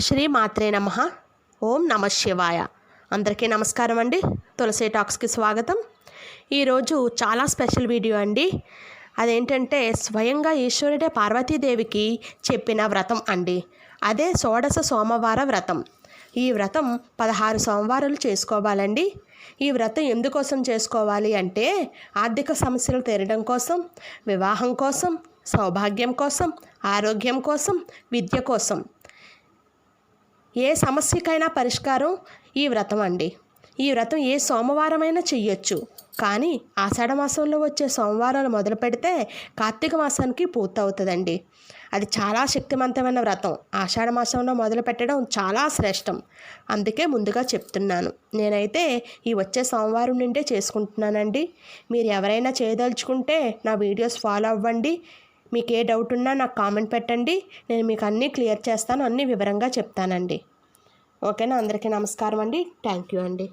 శ్రీ మాత్రే నమ. ఓం నమ శివాయ. అందరికీ నమస్కారం అండి. తులసి టాక్స్కి స్వాగతం. ఈరోజు చాలా స్పెషల్ వీడియో అండి. అదేంటంటే స్వయంగా ఈశ్వరుడే పార్వతీదేవికి చెప్పిన వ్రతం అండి. అదే షోడశ సోమవార వ్రతం. ఈ వ్రతం పదహారు సోమవారాలు చేసుకోవాలండి. ఈ వ్రతం ఎందుకోసం చేసుకోవాలి అంటే ఆర్థిక సమస్యలు తీరడం కోసం వివాహం కోసం సౌభాగ్యం కోసం ఆరోగ్యం కోసం విద్య కోసం. ఏ సమస్యకైనా పరిష్కారం ఈ వ్రతం అండి. ఈ వ్రతం ఏ సోమవారమైనా చెయ్యొచ్చు. కానీ ఆషాఢ మాసంలో వచ్చే సోమవారాలు మొదలు పెడితే కార్తీక మాసానికి పూర్తవుతుందండి. అది చాలా శక్తివంతమైన వ్రతం. ఆషాఢ మాసంలో మొదలు పెట్టడం చాలా శ్రేష్టం. అందుకే ముందుగా చెప్తున్నాను. నేనైతే ఈ వచ్చే సోమవారం నుండే చేసుకుంటున్నానండి. మీరు ఎవరైనా చేయదలుచుకుంటే నా వీడియోస్ ఫాలో అవ్వండి. మీకు ఏ డౌట్ ఉన్నా నాకు కామెంట్ పెట్టండి. నేను మీకు అన్నీ క్లియర్ చేస్తాను అన్నీ వివరంగా చెప్తానండి. ఓకేనా? అందరికీ నమస్కారం అండి థ్యాంక్ యూ అండి.